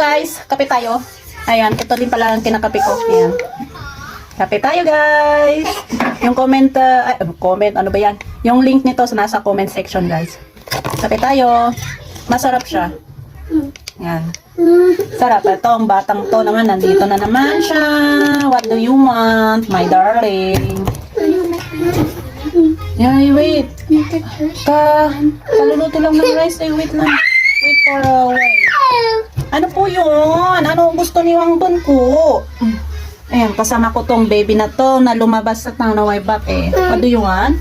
guys, kape tayo. Ayan, ito din pala ang kinakape ko. Ayan. Kape tayo guys. Yung comment, uh, ay, comment, ano ba yan? Yung link nito sa nasa comment section guys. Kape tayo. Masarap siya. Ayan. Sarap. Ito, ang batang to naman, nandito na naman siya. What do you want, my darling? Ay, wait. Ka, kaluluto lang ng rice. Ay, wait lang. Wait for a while. Ano po yun? Ano ang gusto ni Wang Bun ko? Ayan, kasama ko tong baby na to na lumabas sa tang na way back eh. What do you want?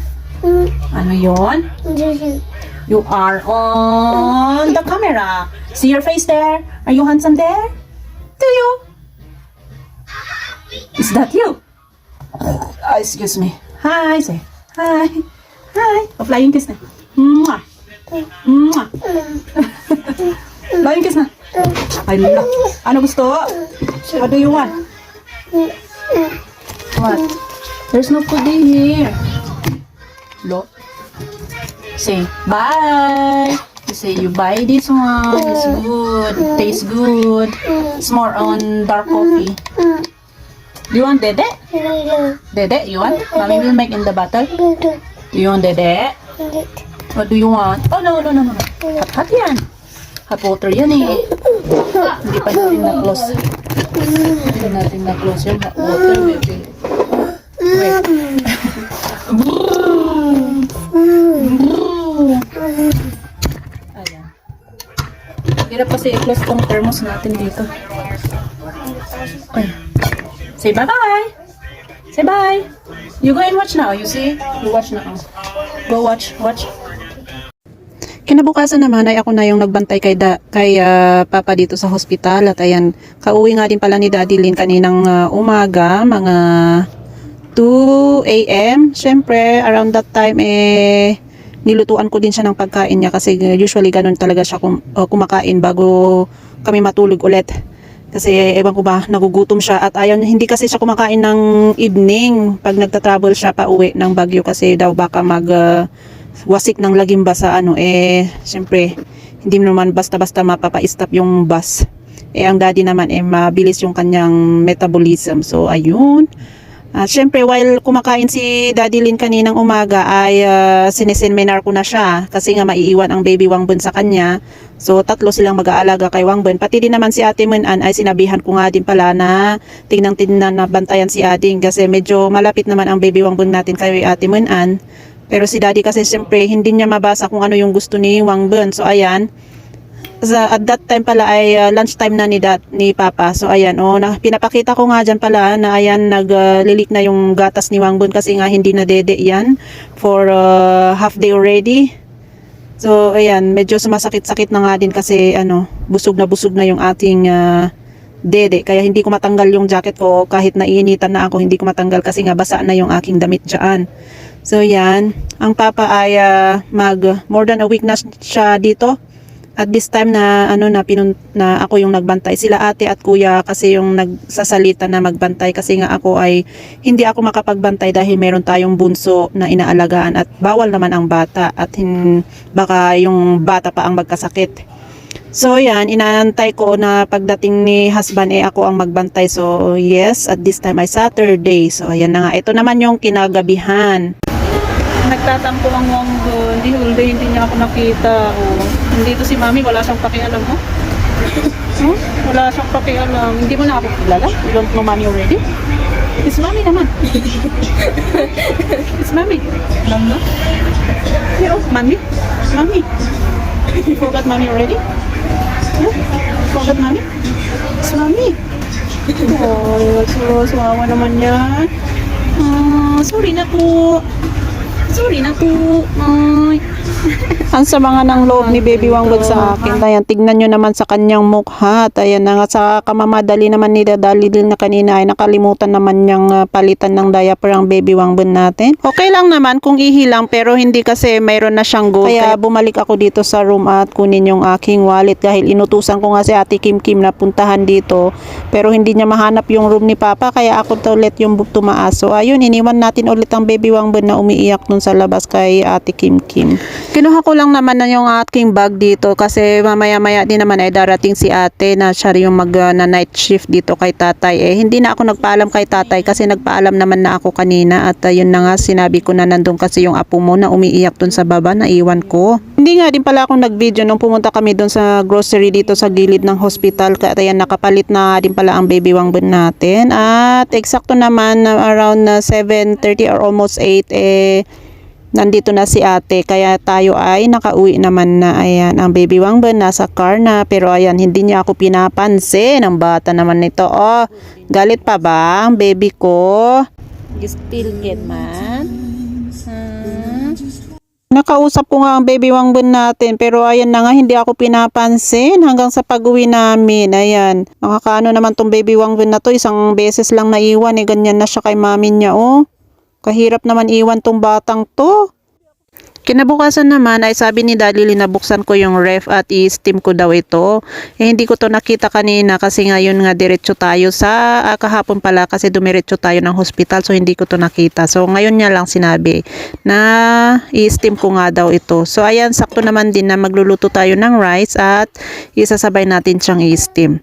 Ano yun? You are on the camera. See your face there? Are you handsome there? Do you? Is that you? Ah, excuse me. Hi, say. Hi. Hi. A flying kiss na. Mwah. Mwah. flying kiss na. Ay, lala. Ano gusto? What do you want? What? There's no food in here. Lo. Say, bye. Say, you buy this one. It's good. It tastes good. It's more on dark coffee. Do you want dede? Dede, you want? Mommy will make in the bottle. Do you want dede? What do you want? Oh, no, no, no, no. Hot, hot yan. Hot water yan eh. Hindi pa natin na-close. Hindi natin na-close yung hot water, baby. Wait. Ayan. Hirap kasi i-close tong thermos natin dito. Okay. Say bye-bye! Say bye! You go and watch now, you see? You watch now. Go watch, watch. Kinabukasan naman ay ako na yung nagbantay kay, da, kay ah, Papa dito sa hospital at ayan, kauwi nga din pala ni Daddy Lynn kaninang ah, umaga, mga 2 a.m. Siyempre, around that time eh, nilutuan ko din siya ng pagkain niya kasi uh, usually ganun talaga siya kum- uh, kumakain bago kami matulog ulit. Kasi ewan ko ba, nagugutom siya at ayaw, hindi kasi siya kumakain ng evening pag nagta-travel siya pa uwi ng Baguio kasi daw baka mag uh, wasik ng lagim ba sa ano eh syempre hindi naman basta-basta mapapa-stop yung bus. Eh ang daddy naman eh mabilis yung kanyang metabolism. So ayun. At syempre, while kumakain si Daddy Lin kaninang umaga ay uh, sineseminar ko na siya kasi nga maiiwan ang baby Wangbun sa kanya. So, tatlo silang mag-aalaga kay Wangbun. Pati din naman si Ate Munan ay sinabihan ko nga din pala na tingnan tingnan na bantayan si Ading kasi medyo malapit naman ang baby Wangbun natin kay Ate Munan. Pero si Daddy kasi syempre hindi niya mabasa kung ano yung gusto ni Wangbun. So, ayan sa at that time pala ay uh, lunchtime na ni dat ni Papa. So ayan, oh, na, pinapakita ko nga diyan pala na ayan naglilik na yung gatas ni Wangbun kasi nga hindi na dede 'yan for uh, half day already. So ayan, medyo sumasakit-sakit na nga din kasi ano, busog na busog na yung ating uh, dede. Kaya hindi ko matanggal yung jacket ko kahit naiinitan na ako, hindi ko matanggal kasi nga basa na yung aking damit diyan. So yan, ang papa ay uh, mag more than a week na siya dito at this time na ano na pinun na ako yung nagbantay sila ate at kuya kasi yung nagsasalita na magbantay kasi nga ako ay hindi ako makapagbantay dahil meron tayong bunso na inaalagaan at bawal naman ang bata at hin, baka yung bata pa ang magkasakit. So yan, inaantay ko na pagdating ni husband eh ako ang magbantay. So yes, at this time ay Saturday. So ayan na nga, ito naman yung kinagabihan. Nagtatampo ang wanggo, hindi hulde, hindi niya ako nakita. Oh. Nandito si mami, wala siyang pakialam mo. Hmm? Wala siyang pakialam. Hindi mo na ako kilala? You don't know mommy already? It's mommy naman. It's mommy. Alam na? Yeah, oh, mommy. You forgot mommy already? Yeah? Forgot mommy? It's mommy. Oh, so, sumawa naman yan. Ah, sorry na po. Sorry na po. Ay. Ang sama nga ng loob ni Baby Wangbud sa akin. Ayan, tignan nyo naman sa kanyang mukha. At ayan na nga sa kamamadali naman ni Dadali din na kanina ay nakalimutan naman niyang ah, palitan ng diaper ang Baby Wangbud natin. Okay lang naman kung ihilang pero hindi kasi mayroon na siyang go. Kaya bumalik ako dito sa room at kunin yung aking wallet dahil inutusan ko nga si Ate Kim Kim na puntahan dito. Pero hindi niya mahanap yung room ni Papa kaya ako to ulit yung tumaas. So ayun, iniwan natin ulit ang Baby Wangbud na umiiyak dun sa labas kay Ate Kim Kim. Kinuha ko lang naman na yung aking bag dito kasi mamaya-maya din naman ay darating si ate na siya yung mag uh, na night shift dito kay tatay. Eh, hindi na ako nagpaalam kay tatay kasi nagpaalam naman na ako kanina at uh, yun na nga sinabi ko na nandun kasi yung apo mo na umiiyak dun sa baba na iwan ko. Hindi nga din pala ako nag-video nung pumunta kami dun sa grocery dito sa gilid ng hospital kaya yan nakapalit na din pala ang baby wangbon natin at eksakto naman na around na 7.30 or almost 8 eh nandito na si ate kaya tayo ay nakauwi naman na ayan ang baby wangbon nasa car na pero ayan hindi niya ako pinapansin ang bata naman nito oh galit pa ba ang baby ko you still get man hmm? Nakausap ko nga ang baby wangbon natin pero ayan na nga hindi ako pinapansin hanggang sa pag-uwi namin. Ayan. Nakakaano naman tong baby wangbon na to isang beses lang naiwan eh ganyan na siya kay mami niya oh. Kahirap naman iwan tong batang to. Kinabukasan naman ay sabi ni Daddy linabuksan ko yung ref at i-steam ko daw ito. Eh hindi ko to nakita kanina kasi ngayon nga diretso tayo sa ah, kahapon pala kasi dumiretso tayo ng hospital so hindi ko to nakita. So ngayon niya lang sinabi na i-steam ko nga daw ito. So ayan sakto naman din na magluluto tayo ng rice at isasabay natin siyang i-steam.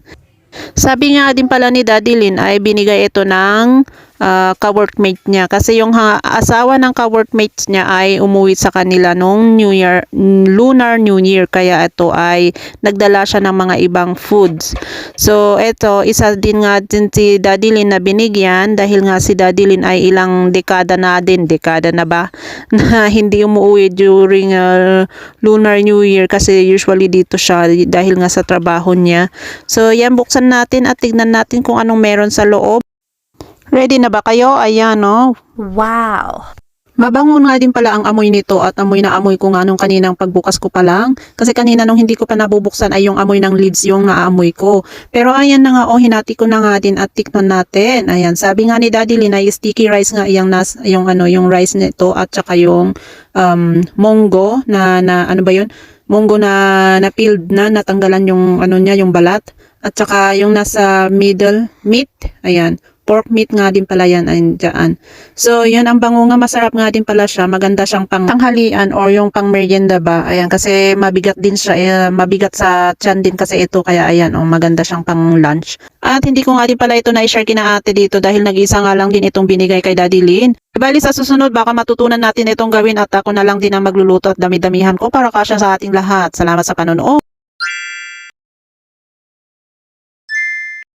Sabi nga din pala ni Daddy Lin ay binigay ito ng ah, ka-workmate niya kasi yung ha- asawa ng ka-workmates niya ay umuwi sa kanila nung New Year, Lunar New Year kaya ito ay nagdala siya ng mga ibang foods. So ito, isa din nga din si Daddy Lin na binigyan dahil nga si Daddy Lin ay ilang dekada na din, dekada na ba, na hindi umuwi during ah, Lunar New Year kasi usually dito siya dahil nga sa trabaho niya. So yan, buksan natin at tignan natin kung anong meron sa loob. Ready na ba kayo? Ayan, no? Wow. Mabango nga din pala ang amoy nito at amoy na amoy ko nga nung kaninang pagbukas ko pa lang. Kasi kanina nung hindi ko pa nabubuksan ay yung amoy ng leads yung naamoy ko. Pero ayan na nga, oh, hinati ko na nga din at tikman natin. Ayan, sabi nga ni Daddy Lin ay sticky rice nga yung, nas, yung, ano, yung rice nito at saka yung um, mongo na, na ano ba yun? Mongo na na peeled na, natanggalan yung ano niya, yung balat. At saka yung nasa middle meat, ayan, pork meat nga din pala yan ay. So, yan ang bango nga, masarap nga din pala siya. Maganda siyang pang tanghalian or yung pang merienda ba. Ayan, kasi mabigat din siya, eh, mabigat sa tiyan din kasi ito. Kaya ayan, oh, maganda siyang pang lunch. At hindi ko nga din pala ito na-share kina ate dito dahil nag-isa nga lang din itong binigay kay Daddy Lin. Bali sa susunod, baka matutunan natin itong gawin at ako na lang din ang magluluto at dami-damihan ko para kasya sa ating lahat. Salamat sa panonood.